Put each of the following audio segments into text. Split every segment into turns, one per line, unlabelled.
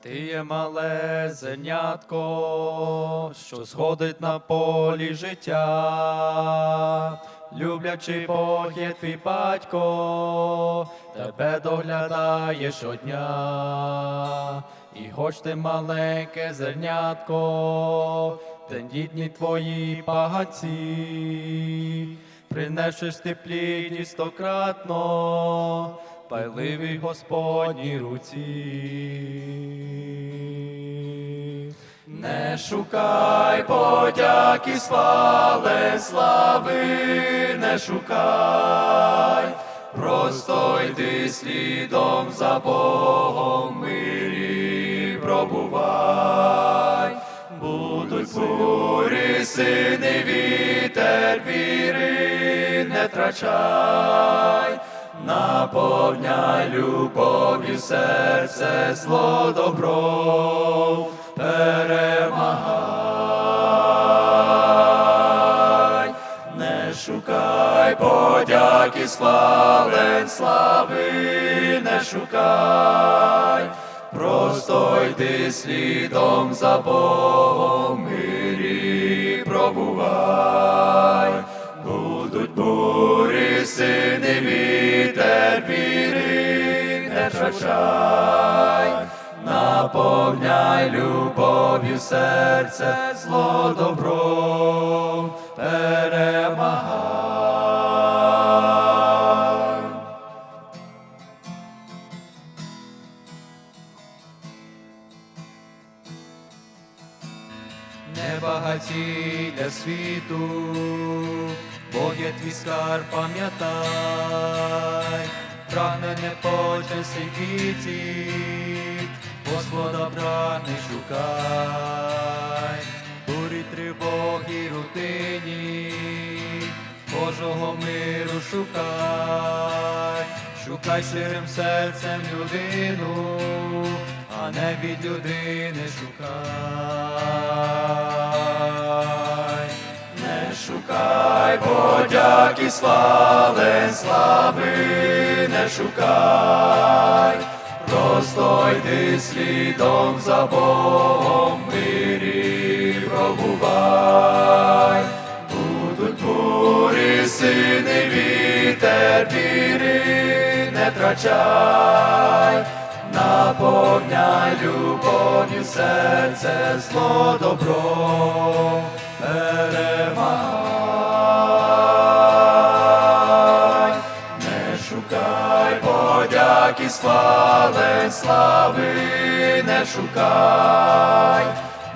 Ти є мале зернятко, що сходить на полі життя. Люблячий Бог є твій батько, тебе доглядає щодня. І хоч ти маленьке зернятко, тендітні твої паганці, принесеш ти пліді стократно, пайливій Господній руці. Не шукай подяки слави, слави, не шукай, просто йди слідом за Богом мирі пробувай, будуть бурі, сини, вітер, віри не трачай, наповняй любов'ю серце, зло добро перемагай, не шукай подяки, славен, слави, не шукай, просто йди слідом за Богом, мирі пробувай, будуть бурі, сини, вітер, віри, не втрачай, наповняй любов'ю серце, зло добро перемагай. Не багаті для світу, Бог є твій скарб, пам'ятай, прагне не почесний віці, Господа прагне шукай, бурі тривоги рутині, Божого миру шукай, шукай сирим серцем людину, а не від людини шукай. Шукай подяки, слави, слави, не шукай, просто йди слідом за Богом, мирі пробувай, будуть бурі, сини, вітер, віри, не втрачай, наповняй любов'ю серце, зло добро подяки, слави, слави, не шукай,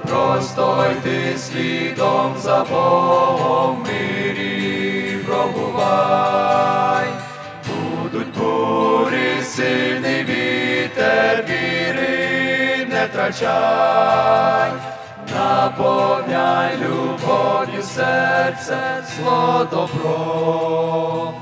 просто йди слідом за Богом, в мирі пробувай, будуть бурі, сильний вітер, віри не втрачай, наповняй любов'ю серце, зло добро.